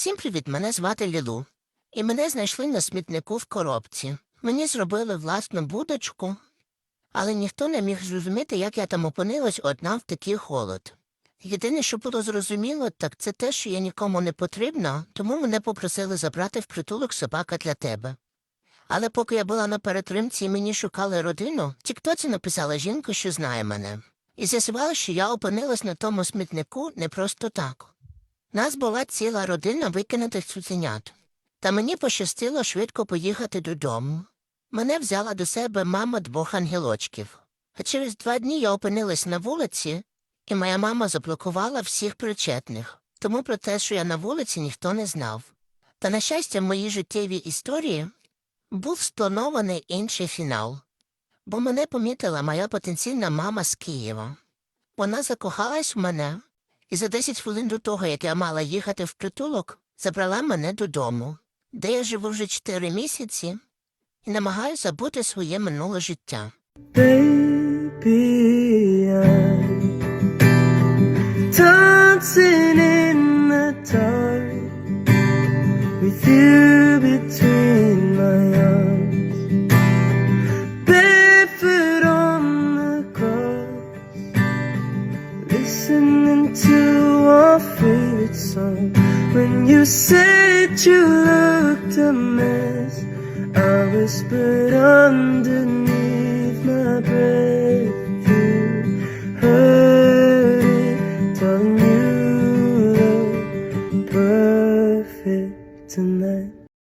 Всім привіт, мене звати Лілу. І мене знайшли на смітнику в коробці. Мені зробили власну будочку, але ніхто не міг зрозуміти, як я там опинилась одна в такий холод. Єдине, що було зрозуміло, так це те, що я нікому не потрібна, тому мене попросили забрати в притулок собака для тебе. Але поки я була на перетримці і мені шукали родину, тіктоці написала жінка, що знає мене. І з'ясувала, що я опинилась на тому смітнику не просто так. Нас була ціла родина викинутих цуценят. Та мені пощастило швидко поїхати додому. Мене взяла до себе мама двох ангелочків. А через два дні я опинилась на вулиці, і моя мама заблокувала всіх причетних. Тому про те, що я на вулиці, ніхто не знав. Та, на щастя, в моїй життєвій історії був спланований інший фінал. Бо мене помітила моя потенційна мама з Києва. Вона закохалась в мене і за 10 хвилин до того, як я мала їхати в притулок, забрала мене додому, де я живу вже 4 місяці і намагаюся забути своє минуле життя. Baby, I'm dancing in the dark. With you between song. When you said you looked a mess I whispered underneath my breath. You heard it telling you look perfect tonight.